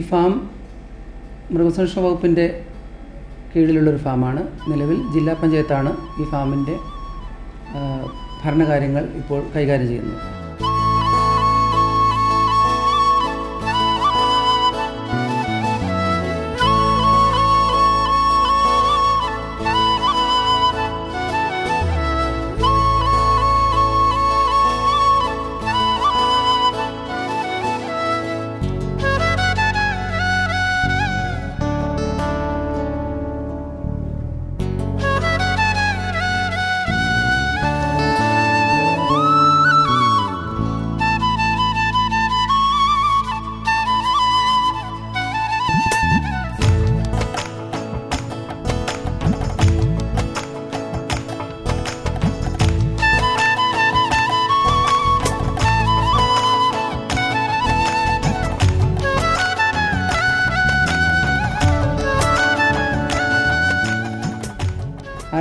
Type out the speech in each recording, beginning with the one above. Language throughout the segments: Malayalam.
ഈ ഫാം മൃഗസംരക്ഷണ വകുപ്പിന്റെ കീഴിലുള്ളൊരു ഫാമാണ് നിലവിൽ ജില്ലാ പഞ്ചായത്താണ് ഈ ഫാമിന്റെ ഭരണകാര്യങ്ങൾ ഇപ്പോൾ കൈകാര്യം ചെയ്യുന്നത്.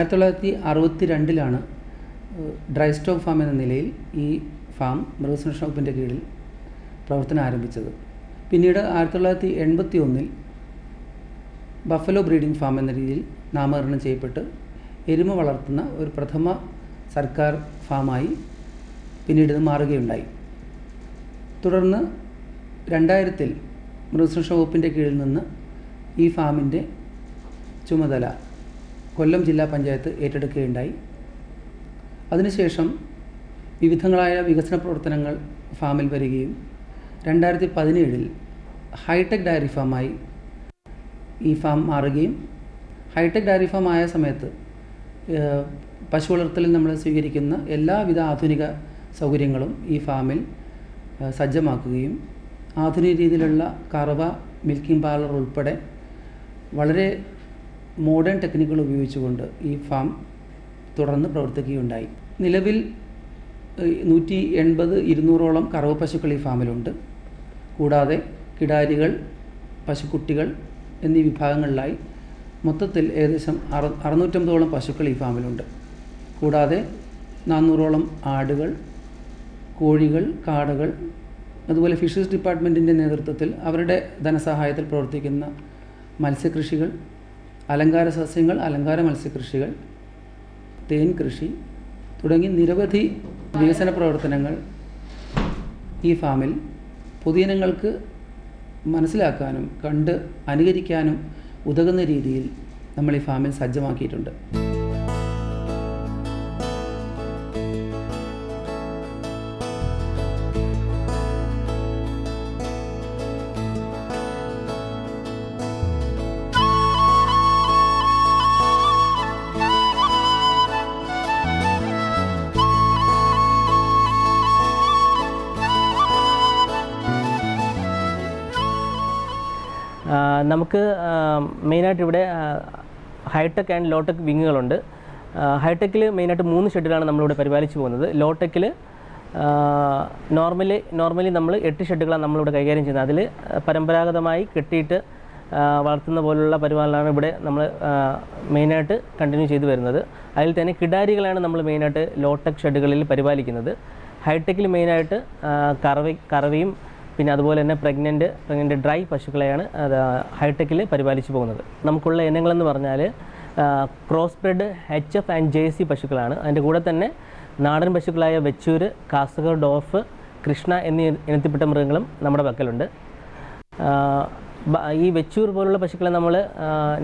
ആയിരത്തി തൊള്ളായിരത്തി അറുപത്തി രണ്ടിലാണ് ഡ്രൈ സ്റ്റോക്ക് ഫാം എന്ന നിലയിൽ ഈ ഫാം മൃഗസംരക്ഷണ വകുപ്പിന്റെ കീഴിൽ പ്രവർത്തനം ആരംഭിച്ചത്. പിന്നീട് ആയിരത്തി തൊള്ളായിരത്തി എൺപത്തി ഒന്നിൽ ബഫലോ ബ്രീഡിംഗ് ഫാം എന്ന രീതിയിൽ നാമകരണം ചെയ്യപ്പെട്ട് എരുമ വളർത്തുന്ന ഒരു പ്രഥമ സർക്കാർ ഫാമായി പിന്നീട് ഇത് മാറുകയുണ്ടായി. തുടർന്ന് രണ്ടായിരത്തിൽ മൃഗസംരക്ഷണ വകുപ്പിന്റെ കീഴിൽ നിന്ന് ഈ ഫാമിന്റെ ചുമതല കൊല്ലം ജില്ലാ പഞ്ചായത്ത് ഏറ്റെടുക്കുകയുണ്ടായി. അതിനുശേഷം വിവിധങ്ങളായ വികസന പ്രവർത്തനങ്ങൾ ഫാമിൽ വരികയും രണ്ടായിരത്തി പതിനേഴിൽ ഹൈടെക് ഡയറി ഫാമായി ഈ ഫാം മാറുകയും ഹൈടെക് ഡയറി ഫാം ആയ സമയത്ത് പശു വളർത്തലിൽ നമ്മൾ സ്വീകരിക്കുന്ന എല്ലാവിധ ആധുനിക സൗകര്യങ്ങളും ഈ ഫാമിൽ സജ്ജമാക്കുകയും ആധുനിക രീതിയിലുള്ള കറവ മിൽക്കിംഗ് പാർലർ ഉൾപ്പെടെ വളരെ മോഡേൺ ടെക്നിക്കുകൾ ഉപയോഗിച്ചുകൊണ്ട് ഈ ഫാം തുടർന്ന് പ്രവർത്തിക്കുകയുണ്ടായി. നിലവിൽ നൂറ്റി എൺപത് ഇരുന്നൂറോളം കറവ് പശുക്കൾ ഈ ഫാമിലുണ്ട് കൂടാതെ കിടാരികൾ പശുക്കുട്ടികൾ എന്നീ വിഭാഗങ്ങളിലായി മൊത്തത്തിൽ ഏകദേശം അറു അറുന്നൂറ്റമ്പതോളം പശുക്കൾ ഈ ഫാമിലുണ്ട് കൂടാതെ നാനൂറോളം ആടുകൾ കോഴികൾ കാടകൾ അതുപോലെ ഫിഷറീസ് ഡിപ്പാർട്ട്മെന്റിന്റെ നേതൃത്വത്തിൽ അവരുടെ ധനസഹായത്തിൽ പ്രവർത്തിക്കുന്ന മത്സ്യകൃഷികൾ അലങ്കാര സസ്യങ്ങൾ അലങ്കാര മത്സ്യകൃഷികൾ തേൻ കൃഷി തുടങ്ങി നിരവധി വികസന പ്രവർത്തനങ്ങൾ ഈ ഫാമിൽ പൊതുജനങ്ങൾക്ക് മനസ്സിലാക്കാനും കണ്ട് അനുകരിക്കാനും ഉതകുന്ന രീതിയിൽ നമ്മൾ ഈ ഫാമിൽ സജ്ജമാക്കിയിട്ടുണ്ട്. നമുക്ക് മെയിനായിട്ട് ഇവിടെ ഹൈടെക് ആൻഡ് ലോടെക് വിങ്ങുകളുണ്ട്. ഹൈടെക്കിൽ മെയിനായിട്ട് മൂന്ന് ഷെഡിലാണ് നമ്മളിവിടെ പരിപാലിച്ചു പോകുന്നത്. ലോടെക്കിൽ നോർമലി നോർമലി നമ്മൾ എട്ട് ഷെഡുകളാണ് നമ്മളിവിടെ കൈകാര്യം ചെയ്യുന്നത്. അതിൽ പരമ്പരാഗതമായി കെട്ടിയിട്ട് വളർത്തുന്ന പോലുള്ള പരിപാലനമാണ് ഇവിടെ നമ്മൾ മെയിനായിട്ട് കണ്ടിന്യൂ ചെയ്തു വരുന്നത്. അതിൽ തന്നെ കിടാരികളാണ് നമ്മൾ മെയിനായിട്ട് ലോടെക് ഷെഡുകളിൽ പരിപാലിക്കുന്നത്. ഹൈടെക്കിൽ മെയിനായിട്ട് കറവി കറവ കറവയും പിന്നെ അതുപോലെ തന്നെ പ്രഗ്നന്റ് പ്രഗ്നന്റ് ഡ്രൈ പശുക്കളെയാണ് അത് ഹൈടെക്കിൽ പരിപാലിച്ചു പോകുന്നത്. നമുക്കുള്ള ഇനങ്ങളെന്ന് പറഞ്ഞാൽ cross bred H F and J C പശുക്കളാണ്. അതിന്റെ കൂടെ തന്നെ നാടൻ പശുക്കളായ വെച്ചൂർ കാസഗർ ഡോഫ് കൃഷ്ണ എന്നീ ഇനത്തിൽപ്പെട്ട മൃഗങ്ങളും നമ്മുടെ പക്കലുണ്ട്. ഈ വെച്ചൂർ പോലുള്ള പശുക്കളെ നമ്മൾ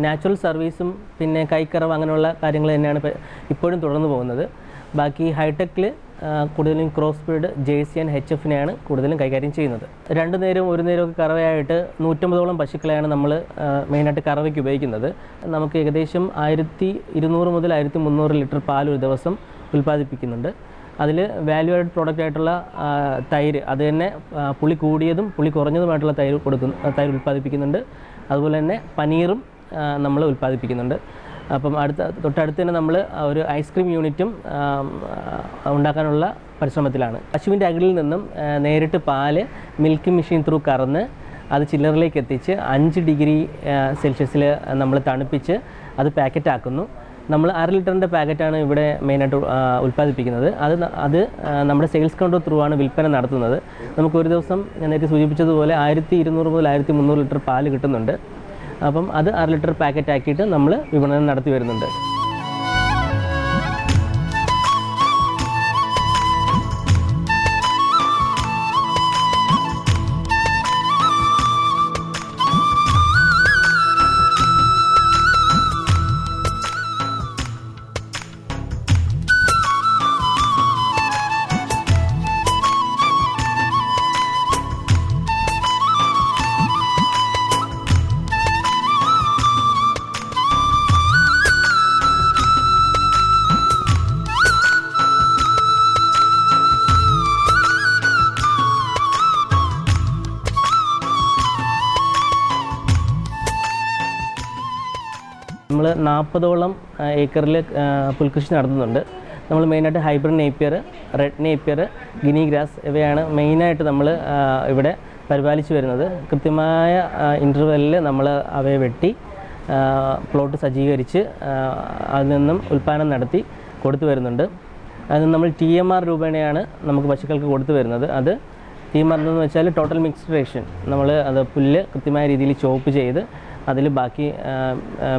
നാച്ചുറൽ സർവീസും പിന്നെ കൈക്കറവ് അങ്ങനെയുള്ള കാര്യങ്ങൾ തന്നെയാണ് ഇപ്പോഴും തുടർന്നു പോകുന്നത്. ബാക്കി ഹൈടെക്കിൽ കൂടുതലും cross breed C and H എഫിനെയാണ് കൂടുതലും കൈകാര്യം ചെയ്യുന്നത്. രണ്ടു നേരവും ഒരു നേരമൊക്കെ കറവയായിട്ട് നൂറ്റമ്പതോളം പശുക്കളെയാണ് നമ്മൾ മെയിനായിട്ട് കറവയ്ക്ക് ഉപയോഗിക്കുന്നത്. നമുക്ക് ഏകദേശം ആയിരത്തി ഇരുന്നൂറ് മുതൽ ആയിരത്തി മുന്നൂറ് ലിറ്റർ പാൽ ഒരു ദിവസം ഉൽപ്പാദിപ്പിക്കുന്നുണ്ട്. അതിൽ വാല്യൂ ആഡ് പ്രോഡക്റ്റ് ആയിട്ടുള്ള തൈര് അത് തന്നെ പുളി കൂടിയതും പുളി കുറഞ്ഞതുമായിട്ടുള്ള തൈര് കൊടുക്കുന്നു തൈര് ഉൽപ്പാദിപ്പിക്കുന്നുണ്ട്. അതുപോലെ തന്നെ പനീറും നമ്മൾ ഉൽപ്പാദിപ്പിക്കുന്നുണ്ട്. അപ്പം അടുത്ത തൊട്ടടുത്ത് തന്നെ നമ്മൾ ഒരു ഐസ്ക്രീം യൂണിറ്റും ഉണ്ടാക്കാനുള്ള പരിശ്രമത്തിലാണ്. പശുവിന്റെ അകിടിൽ നിന്നും നേരിട്ട് പാൽ മിൽക്ക് മെഷീൻ ത്രൂ കറന്ന് അത് ചില്ലറിലേക്ക് എത്തിച്ച് അഞ്ച് ഡിഗ്രി സെൽഷ്യസിൽ നമ്മൾ തണുപ്പിച്ച് അത് പാക്കറ്റാക്കുന്നു. നമ്മൾ അര ലിറ്ററിന്റെ പാക്കറ്റാണ് ഇവിടെ മെയിനായിട്ട് ഉൽപ്പാദിപ്പിക്കുന്നത്. അത് അത് നമ്മുടെ സെയിൽസ് കൗണ്ടർ ത്രൂ ആണ് വിൽപ്പന നടത്തുന്നത്. നമുക്ക് ഒരു ദിവസം ഞാൻ നേരത്തെ സൂചിപ്പിച്ചതുപോലെ ആയിരത്തി ഇരുന്നൂറ് മുതൽ ആയിരത്തി മുന്നൂറ് ലിറ്റർ പാൽ കിട്ടുന്നുണ്ട്. അപ്പം അത് അര ലിറ്റർ പാക്കറ്റ് ആക്കിയിട്ട് നമ്മൾ വിപണനം നടത്തി വരുന്നുണ്ട്. നാൽപ്പതോളം ഏക്കറിൽ പുൽകൃഷി നടത്തുന്നുണ്ട്. നമ്മൾ മെയിനായിട്ട് hybrid napier red napier guinea grass ഇവയാണ് മെയിനായിട്ട് നമ്മൾ ഇവിടെ പരിപാലിച്ചു വരുന്നത്. കൃത്യമായ ഇന്റർവെല്ലിൽ നമ്മൾ അവയെ വെട്ടി പ്ലോട്ട് സജ്ജീകരിച്ച് അതിൽ നിന്നും ഉൽപ്പാദനം നടത്തി കൊടുത്തു വരുന്നുണ്ട്. അത് നമ്മൾ ടി എം ആർ രൂപേണയാണ് നമുക്ക് പശുക്കൾക്ക് കൊടുത്തു വരുന്നത്. അത് ടി എം ആർ എന്ന് വെച്ചാൽ ടോട്ടൽ മിക്സ്ഡ് റേഷൻ നമ്മൾ അത് പുല്ല് കൃത്യമായ രീതിയിൽ ചോപ്പ് ചെയ്ത് അതിൽ ബാക്കി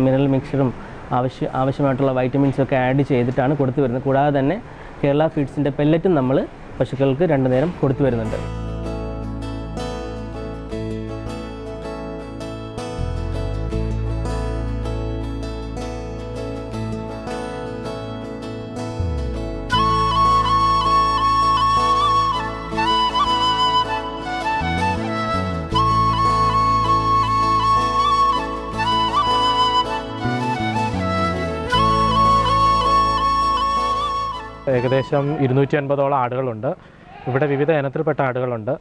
മിനറൽ മിക്സ്ചറും ആവശ്യ ആവശ്യമായിട്ടുള്ള വൈറ്റമിൻസ് ഒക്കെ ആഡ് ചെയ്തിട്ടാണ് കൊടുത്തു വരുന്നത്. കൂടാതെ തന്നെ കേരള ഫീഡ്സിന്റെ പെല്ലറ്റും നമ്മൾ പശുക്കൾക്ക് രണ്ടു നേരം കൊടുത്തു വരുന്നുണ്ട്. ഏകദേശം ഇരുന്നൂറ്റി അൻപതോളം ആടുകളുണ്ട്. ഇവിടെ വിവിധ ഇനത്തിൽപ്പെട്ട ആടുകളുണ്ട്.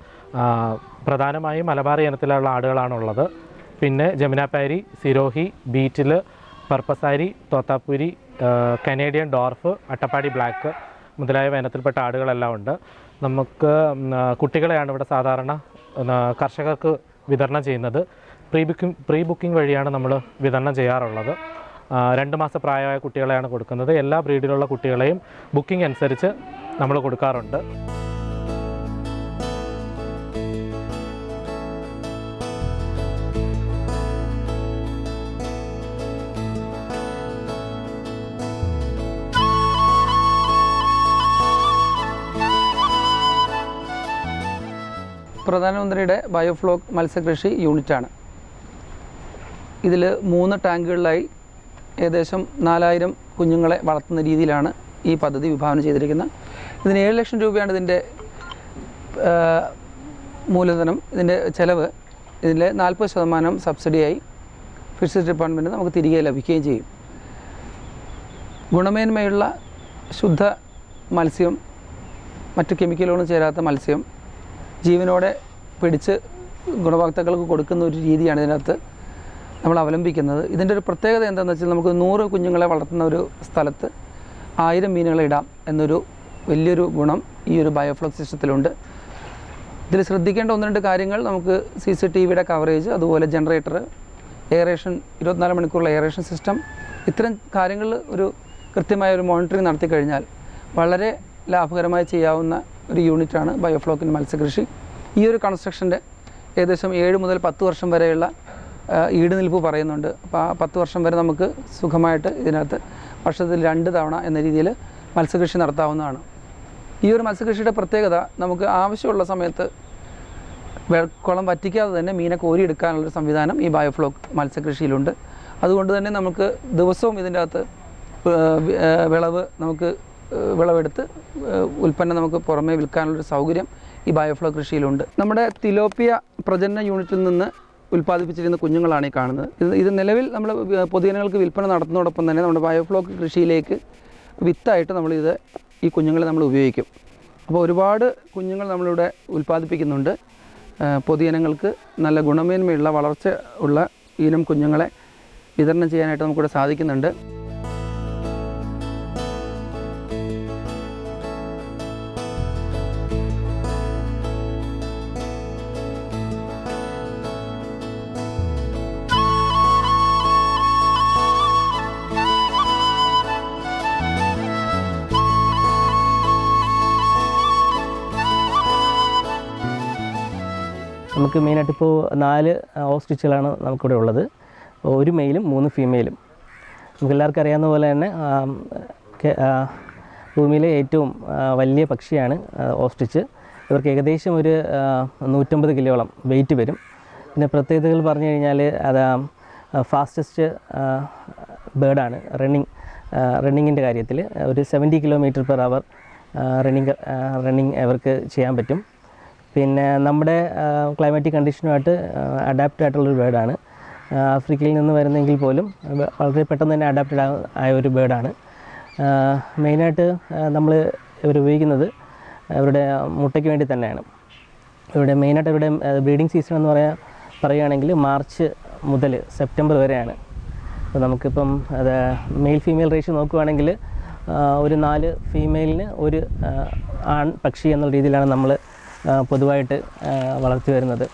പ്രധാനമായും മലബാർ ഇനത്തിലുള്ള ആടുകളാണുള്ളത്. പിന്നെ Jamunapari Sirohi Beetal പർപ്പസാരി Totapuri Canadian dwarf Attappadi black മുതലായ ഇനത്തിൽപ്പെട്ട ആടുകളെല്ലാം ഉണ്ട്. നമുക്ക് കുട്ടികളെയാണ് ഇവിടെ സാധാരണ കർഷകർക്ക് വിതരണം ചെയ്യുന്നത്. പ്രീ ബുക്കിംഗ് പ്രീ ബുക്കിംഗ് വഴിയാണ് നമ്മൾ വിതരണം ചെയ്യാറുള്ളത്. രണ്ട് മാസ പ്രായമായ കുട്ടികളെയാണ് കൊടുക്കുന്നത്. എല്ലാ ബ്രീഡിലുള്ള കുട്ടികളെയും ബുക്കിംഗ് അനുസരിച്ച് നമ്മൾ കൊടുക്കാറുണ്ട്. പ്രധാനമന്ത്രിയുടെ ബയോഫ്ലോക്ക് മത്സ്യകൃഷി യൂണിറ്റാണ്. ഇതിൽ മൂന്ന് ടാങ്കുകളിലായി ഏകദേശം നാലായിരം കുഞ്ഞുങ്ങളെ വളർത്തുന്ന രീതിയിലാണ് ഈ പദ്ധതി വിഭാവനം ചെയ്തിരിക്കുന്നത്. ഇതിന് ഏഴ് ലക്ഷം രൂപയാണ് ഇതിന്റെ മൂലധനം. ഇതിന്റെ ചിലവ് ഇതിലെ നാൽപ്പത് ശതമാനം സബ്സിഡിയായി ഫിഷറീസ് ഡിപ്പാർട്ട്മെന്റ് നമുക്ക് തിരികെ ലഭിക്കുകയും ചെയ്യും. ഗുണമേന്മയുള്ള ശുദ്ധ മത്സ്യം മറ്റ് കെമിക്കലുകളും ചേരാത്ത മത്സ്യം ജീവനോടെ പിടിച്ച് ഗുണഭോക്താക്കൾക്ക് കൊടുക്കുന്ന ഒരു രീതിയാണ് ഇതിനകത്ത് നമ്മൾ അവലംബിക്കുന്നത്. ഇതിന്റെ ഒരു പ്രത്യേകത എന്താണെന്ന് വെച്ചാൽ നമുക്ക് നൂറ് കുഞ്ഞുങ്ങളെ വളർത്തുന്ന ഒരു സ്ഥലത്ത് ആയിരം മീനുകളെ ഇടാം എന്നൊരു വലിയൊരു ഗുണം ഈ ഒരു ബയോഫ്ലോക് സിസ്റ്റത്തിലുണ്ട്. ഇതിൽ ശ്രദ്ധിക്കേണ്ട ഒന്ന് രണ്ട് കാര്യങ്ങൾ നമുക്ക് സി സി ടി വിയുടെ കവറേജ് അതുപോലെ ജനറേറ്റർ എയറേഷൻ ഇരുപത്തിനാല് മണിക്കൂറുള്ള എയറേഷൻ സിസ്റ്റം ഇത്തരം കാര്യങ്ങൾ ഒരു കൃത്യമായ ഒരു മോണിറ്ററിംഗ് നടത്തി കഴിഞ്ഞാൽ വളരെ ലാഭകരമായി ചെയ്യാവുന്ന ഒരു യൂണിറ്റാണ് ബയോഫ്ലോക്കിൻ മത്സ്യകൃഷി. ഈ ഒരു കൺസ്ട്രക്ഷന്റെ ഏകദേശം ഏഴ് മുതൽ പത്ത് വർഷം വരെയുള്ള ആ, ഈട് നിൽപ്പ് പറയുന്നുണ്ട്. അപ്പോൾ ആ പത്ത് വർഷം വരെ നമുക്ക് സുഖമായിട്ട് ഇതിനകത്ത് വർഷത്തിൽ രണ്ട് തവണ എന്ന രീതിയിൽ മത്സ്യകൃഷി നടത്താവുന്നതാണ്. ഈ ഒരു മത്സ്യകൃഷിയുടെ പ്രത്യേകത നമുക്ക് ആവശ്യമുള്ള സമയത്ത് വെള്ളക്കുളം കുളം വറ്റിക്കാതെ തന്നെ മീനെ കോരിയെടുക്കാനുള്ളൊരു സംവിധാനം ഈ ബയോഫ്ലോക്ക് മത്സ്യകൃഷിയിലുണ്ട്. അതുകൊണ്ട് തന്നെ നമുക്ക് ദിവസവും ഇതിന്റെ അകത്ത് വിളവ് നമുക്ക് വിളവെടുത്ത് ഉൽപ്പന്നം നമുക്ക് പുറമേ വിൽക്കാനുള്ളൊരു സൗകര്യം ഈ ബയോഫ്ലോ കൃഷിയിലുണ്ട്. നമ്മുടെ തിലോപ്പിയ പ്രജനന യൂണിറ്റിൽ നിന്ന് ഉൽപ്പാദിപ്പിച്ചിരുന്ന കുഞ്ഞുങ്ങളാണ് ഈ കാണുന്നത്. ഇത് ഇത് നിലവിൽ നമ്മൾ പൊതുജനങ്ങൾക്ക് വിൽപ്പന നടത്തുന്നതോടൊപ്പം തന്നെ നമ്മുടെ ബയോഫ്ലോക്ക് കൃഷിയിലേക്ക് വിത്തായിട്ട് നമ്മളിത് ഈ കുഞ്ഞുങ്ങളെ നമ്മൾ ഉപയോഗിക്കും. അപ്പോൾ ഒരുപാട് കുഞ്ഞുങ്ങൾ നമ്മളിവിടെ ഉൽപ്പാദിപ്പിക്കുന്നുണ്ട്. പൊതുജനങ്ങൾക്ക് നല്ല ഗുണമേന്മയുള്ള വളർച്ച ഉള്ള ഇനം കുഞ്ഞുങ്ങളെ വിതരണം ചെയ്യാനായിട്ട് നമുക്കിവിടെ സാധിക്കുന്നുണ്ട്. നമുക്ക് മെയിനായിട്ട് ഇപ്പോൾ നാല് ഓസ്ട്രിച്ചുകളാണ് നമുക്കിവിടെ ഉള്ളത്. ഒരു മെയിലും മൂന്ന് ഫീമെയിലും നമുക്ക് എല്ലാവർക്കും അറിയാവുന്ന പോലെ തന്നെ ഭൂമിയിലെ ഏറ്റവും വലിയ പക്ഷിയാണ് ഓസ്ട്രിച്ച് ഇവർക്ക് ഏകദേശം ഒരു നൂറ്റമ്പത് കിലോളം വെയിറ്റ് വരും. പിന്നെ പ്രത്യേകതകൾ പറഞ്ഞു കഴിഞ്ഞാൽ അത് ഫാസ്റ്റസ്റ്റ് ബേർഡാണ് റണ്ണിങ് റണ്ണിങ്ങിന്റെ കാര്യത്തിൽ ഒരു seventy kilometre per hour running running അവർക്ക് ചെയ്യാൻ പറ്റും. പിന്നെ നമ്മുടെ ക്ലൈമാറ്റിക് കണ്ടീഷനുമായിട്ട് അഡാപ്റ്റ് ആയിട്ടുള്ളൊരു ബേഡാണ് ആഫ്രിക്കയിൽ നിന്ന് വരുന്നെങ്കിൽ പോലും വളരെ പെട്ടെന്ന് തന്നെ അഡാപ്റ്റഡ് ആയ ഒരു ബേഡാണ് മെയിനായിട്ട് നമ്മൾ ഇവർ ഉപയോഗിക്കുന്നത് അവരുടെ മുട്ടയ്ക്ക് വേണ്ടി തന്നെയാണ്. ഇവരുടെ മെയിനായിട്ട് ഇവരുടെ ബ്രീഡിംഗ് സീസൺ എന്ന് പറയാൻ പറയുകയാണെങ്കിൽ മാർച്ച് മുതൽ സെപ്റ്റംബർ വരെയാണ്. അപ്പോൾ നമുക്കിപ്പം അത് മെയിൽ ഫീമെയിൽ റേഷ്യോ നോക്കുകയാണെങ്കിൽ ഒരു നാല് ഫീമെയിലിന് ഒരു ആൺ പക്ഷി എന്നുള്ള രീതിയിലാണ് നമ്മൾ പൊതുവായിട്ട് വളർത്തി വരുന്നത്.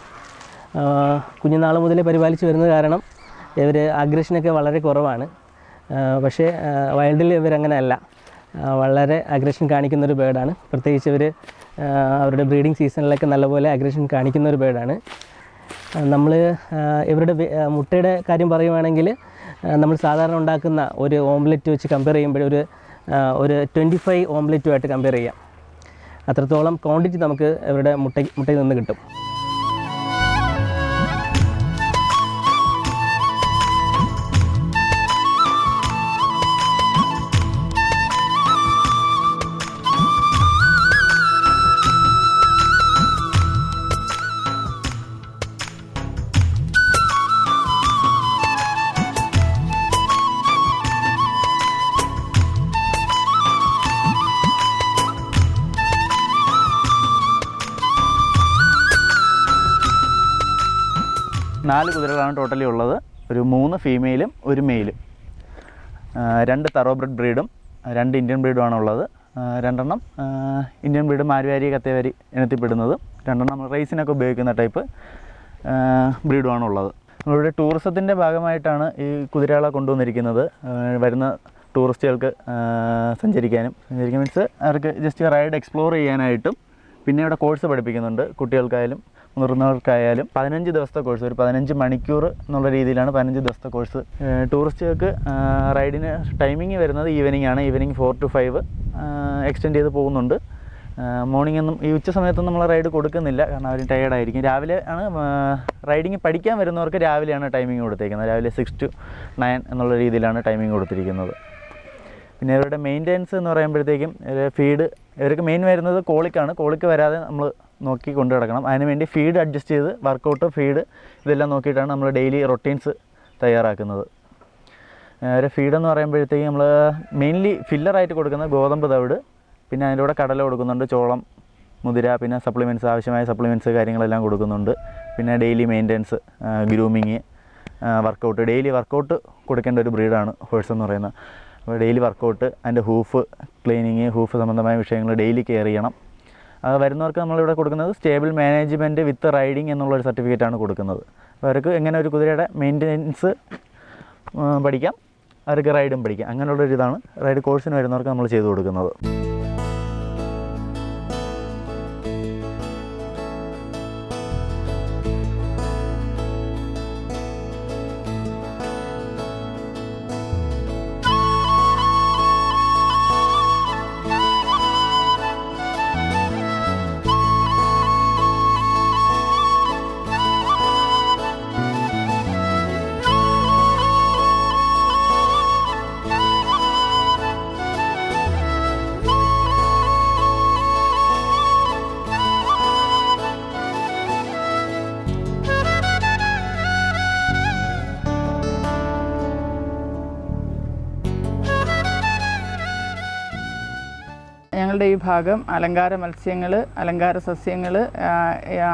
കുഞ്ഞുനാൾ മുതലേ പരിപാലിച്ച് വരുന്നത് കാരണം ഇവർ അഗ്രഷനൊക്കെ വളരെ കുറവാണ്. പക്ഷേ വൈൽഡിൽ ഇവരങ്ങനെ അല്ല വളരെ അഗ്രഷൻ കാണിക്കുന്ന ഒരു ബേർഡാണ് പ്രത്യേകിച്ച് ഇവർ അവരുടെ ബ്രീഡിംഗ് സീസണിലൊക്കെ നല്ലപോലെ അഗ്രഷൻ കാണിക്കുന്ന ഒരു ബേർഡാണ് നമ്മൾ ഇവരുടെ മുട്ടയുടെ കാര്യം പറയുവാണെങ്കിൽ നമ്മൾ സാധാരണ ഉണ്ടാക്കുന്ന ഒരു ഓംലെറ്റ് വെച്ച് കമ്പയർ ചെയ്യുമ്പോൾ ഒരു ഒരു ട്വന്റി ഫൈവ് ഓംലെറ്റുമായിട്ട് കമ്പയർ ചെയ്യാം. അത്രത്തോളം ക്വാണ്ടിറ്റി നമുക്ക് ഇവരുടെ മുട്ട മുട്ടയിൽ നിന്ന് കിട്ടും. നാല് കുതിരകളാണ് ടോട്ടലി ഉള്ളത്. ഒരു മൂന്ന് ഫീമെയിലും ഒരു മെയിലും രണ്ട് തറോബ്രിഡ് ബ്രീഡും രണ്ട് ഇന്ത്യൻ ബ്രീഡുമാണ് ഉള്ളത് രണ്ടെണ്ണം ഇന്ത്യൻ ബ്രീഡ് മാരുവാരി കത്തേവാരി ഇനത്തിൽപ്പെടുന്നത്. രണ്ടെണ്ണം റേസിനൊക്കെ ഉപയോഗിക്കുന്ന ടൈപ്പ് ബ്രീഡുമാണ് ഉള്ളത് ഇവിടെ ടൂറിസത്തിന്റെ ഭാഗമായിട്ടാണ് ഈ കുതിരകളെ കൊണ്ടുവന്നിരിക്കുന്നത്. വരുന്ന ടൂറിസ്റ്റുകൾക്ക് സഞ്ചരിക്കാനും. സഞ്ചരിക്കാൻ മീൻസ് അവർക്ക് ജസ്റ്റ് റൈഡ് എക്സ്പ്ലോർ ചെയ്യാനായിട്ടും പിന്നെ ഇവിടെ കോഴ്സ് പഠിപ്പിക്കുന്നുണ്ട് കുട്ടികൾക്കായാലും. മുതിർന്നവർക്കായാലും പതിനഞ്ച് ദിവസത്തെ കോഴ്സ് ഒരു പതിനഞ്ച് മണിക്കൂർ എന്നുള്ള രീതിയിലാണ് പതിനഞ്ച് ദിവസത്തെ കോഴ്സ് ടൂറിസ്റ്റുകൾക്ക് റൈഡിന് ടൈമിംഗ് വരുന്നത് ഈവനിങ് ആണ്. Evening four to five extend ചെയ്ത് പോകുന്നുണ്ട്. മോർണിംഗ് ഒന്നും ഈ ഉച്ച സമയത്തൊന്നും നമ്മൾ റൈഡ് കൊടുക്കുന്നില്ല. കാരണം അവർ ടയേർഡ് ആയിരിക്കും. രാവിലെ ആണ് റൈഡിങ് പഠിക്കാൻ വരുന്നവർക്ക് രാവിലെയാണ് ടൈമിംഗ് കൊടുത്തിരിക്കുന്നത് രാവിലെ സിക്സ് ടു നയൻ എന്നുള്ള രീതിയിലാണ് ടൈമിംഗ് കൊടുത്തിരിക്കുന്നത്. പിന്നെ ഇവരുടെ മെയിന്റെനൻസ് എന്ന് പറയുമ്പോഴത്തേക്കും ഫീഡ് ഇവർക്ക് മെയിൻ വരുന്നത് കോളിക്കാണ്. കോളിക്ക് വരാതെ നമ്മൾ നോക്കി കൊണ്ടു കിടക്കണം അതിനുവേണ്ടി ഫീഡ് അഡ്ജസ്റ്റ് ചെയ്ത് വർക്കൗട്ട് ഫീഡ് ഇതെല്ലാം നോക്കിയിട്ടാണ് നമ്മൾ ഡെയിലി റൊട്ടീൻസ് തയ്യാറാക്കുന്നത്. ഒരു ഫീഡെന്ന് പറയുമ്പോഴത്തേക്ക് നമ്മൾ മെയിൻലി ഫില്ലറായിട്ട് കൊടുക്കുന്നത് ഗോതമ്പ് തവിട് പിന്നെ അതിന്റെ കൂടെ കടല കൊടുക്കുന്നുണ്ട് ചോളം മുതിര പിന്നെ സപ്ലിമെന്റ്സ് ആവശ്യമായ സപ്ലിമെന്റ്സ് കാര്യങ്ങളെല്ലാം കൊടുക്കുന്നുണ്ട്. പിന്നെ daily maintenance grooming workout daily workout കൊടുക്കേണ്ട ഒരു ബ്രീഡാണ് ഹോഴ്സ് എന്ന് പറയുന്നത്. അപ്പോൾ ഡെയിലി വർക്കൗട്ട് അതിന്റെ ഹൂഫ് ക്ലീനിങ് ഹൂഫ് സംബന്ധമായ വിഷയങ്ങൾ ഡെയിലി കെയർ ചെയ്യണം. വരുന്നവർക്ക് നമ്മളിവിടെ കൊടുക്കുന്നത് സ്റ്റേബിൾ മാനേജ്മെന്റ് വിത്ത് റൈഡിങ് എന്നുള്ളൊരു സർട്ടിഫിക്കറ്റാണ് കൊടുക്കുന്നത്. അപ്പോൾ അവർക്ക് എങ്ങനെ ഒരു കുതിരയുടെ മെയിന്റനൻസ് പഠിക്കാം അവർക്ക് റൈഡും പഠിക്കാം. അങ്ങനെയുള്ളൊരു ഇതാണ് റൈഡ് കോഴ്സിന് വരുന്നവർക്ക് നമ്മൾ ചെയ്തു കൊടുക്കുന്നത്. ഞങ്ങളുടെ ഈ ഭാഗം അലങ്കാര മത്സ്യങ്ങൾ അലങ്കാര സസ്യങ്ങൾ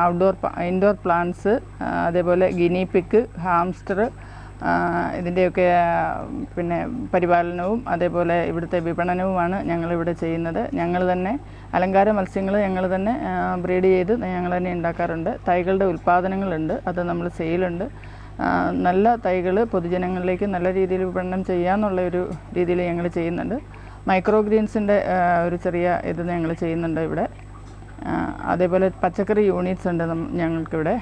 ഔട്ട്ഡോർ ഇൻഡോർ പ്ലാന്റ്സ് അതേപോലെ ഗിനി പിക്ക് ഹാംസ്റ്റർ ഇതിന്റെയൊക്കെ പിന്നെ പരിപാലനവും അതേപോലെ ഇവിടുത്തെ വിപണനവുമാണ് ഞങ്ങളിവിടെ ചെയ്യുന്നത്. ഞങ്ങൾ തന്നെ അലങ്കാര മത്സ്യങ്ങൾ ഞങ്ങൾ തന്നെ ബ്രീഡ് ചെയ്ത് ഞങ്ങൾ തന്നെ ഉണ്ടാക്കാറുണ്ട്. തൈകളുടെ ഉൽപ്പാദനങ്ങളുണ്ട് അത് നമ്മൾ സെയിലുണ്ട്. നല്ല തൈകൾ പൊതുജനങ്ങളിലേക്ക് നല്ല രീതിയിൽ വിപണനം ചെയ്യാമെന്നുള്ള ഒരു രീതിയിൽ ഞങ്ങൾ ചെയ്യുന്നുണ്ട്. മൈക്രോ ഗ്രീൻസിന്റെ ഒരു ചെറിയ ഇത് ഞങ്ങൾ ചെയ്യുന്നുണ്ട് ഇവിടെ. അതേപോലെ പച്ചക്കറി യൂണിറ്റ്സ് ഉണ്ട് ഞങ്ങൾക്കിവിടെ.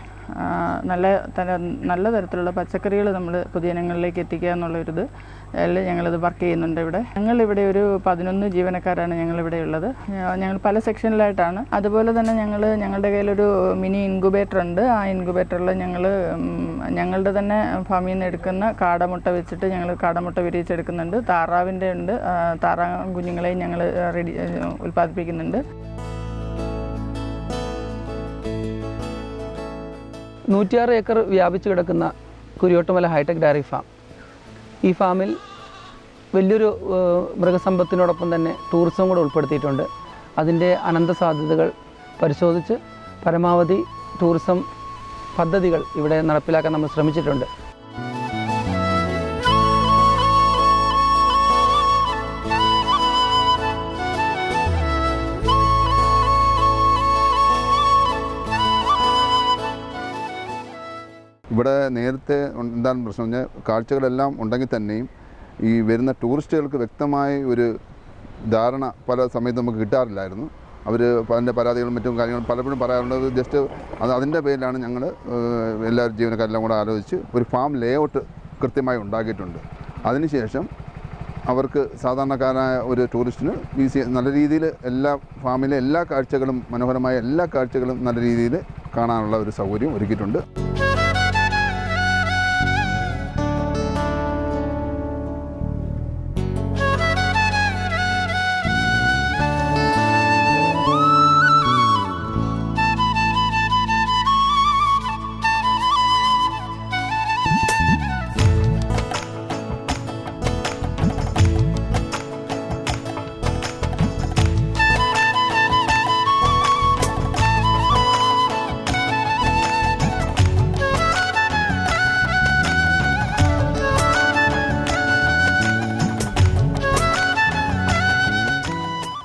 നല്ല തര നല്ല തരത്തിലുള്ള പച്ചക്കറികൾ നമ്മൾ പൊതുജനങ്ങളിലേക്ക് എത്തിക്കുക എന്നുള്ളൊരിത് അതിൽ ഞങ്ങളിത് വർക്ക് ചെയ്യുന്നുണ്ട് ഇവിടെ. ഞങ്ങളിവിടെ ഒരു പതിനൊന്ന് ജീവനക്കാരാണ് ഞങ്ങളിവിടെ ഉള്ളത്. ഞങ്ങൾ പല സെക്ഷനിലായിട്ടാണ്. അതുപോലെ തന്നെ ഞങ്ങൾ ഞങ്ങളുടെ കയ്യിലൊരു മിനി ഇൻക്യുബേറ്റർ ഉണ്ട്. ആ ഇൻക്യുബേറ്ററിൽ ഞങ്ങൾ ഞങ്ങളുടെ തന്നെ ഫാമിൽ നിന്ന് എടുക്കുന്ന കാടമുട്ട വെച്ചിട്ട് ഞങ്ങൾ കാടമുട്ട വിരിയിച്ചെടുക്കുന്നുണ്ട്. താറാവിന്റെ ഉണ്ട്. താറാവ് കുഞ്ഞുങ്ങളെയും ഞങ്ങൾ റെഡി ഉൽപ്പാദിപ്പിക്കുന്നുണ്ട്. നൂറ്റിയാറ് ഏക്കർ വ്യാപിച്ചു കിടക്കുന്ന കുരിയോട്ടുമല ഹൈടെക് ഡയറി ഫാം. ഈ ഫാമിൽ വലിയൊരു മൃഗസമ്പത്തിനോടൊപ്പം തന്നെ ടൂറിസവും കൂടെ ഉൾപ്പെടുത്തിയിട്ടുണ്ട്. അതിന്റെ അനന്ത സാധ്യതകൾ പരിശോധിച്ച് പരമാവധി ടൂറിസം പദ്ധതികൾ ഇവിടെ നടപ്പിലാക്കാൻ നമ്മൾ ശ്രമിച്ചിട്ടുണ്ട്. ഇവിടെ നേരത്തെ എന്താണ് പ്രശ്നം പറഞ്ഞാൽ കാഴ്ചകളെല്ലാം ഉണ്ടെങ്കിൽ തന്നെയും ഈ വരുന്ന ടൂറിസ്റ്റുകൾക്ക് വ്യക്തമായ ഒരു ധാരണ പല സമയത്ത് നമുക്ക് കിട്ടാറില്ലായിരുന്നു. അവർ അതിന്റെ പരാതികളും മറ്റും കാര്യങ്ങളും പലപ്പോഴും പറയാറുണ്ട്. ജസ്റ്റ് അത് അതിന്റെ പേരിലാണ് ഞങ്ങൾ എല്ലാവരും ജീവനക്കാരെല്ലാം കൂടെ ആലോചിച്ച് ഒരു ഫാം ലേഔട്ട് കൃത്യമായി ഉണ്ടാക്കിയിട്ടുണ്ട്. അതിനുശേഷം അവർക്ക് സാധാരണക്കാരായ ഒരു ടൂറിസ്റ്റിന് ഈസി നല്ല രീതിയിൽ എല്ലാ ഫാമിലെ എല്ലാ കാഴ്ചകളും മനോഹരമായ എല്ലാ കാഴ്ചകളും നല്ല രീതിയിൽ കാണാനുള്ള ഒരു സൗകര്യം ഒരുക്കിയിട്ടുണ്ട്.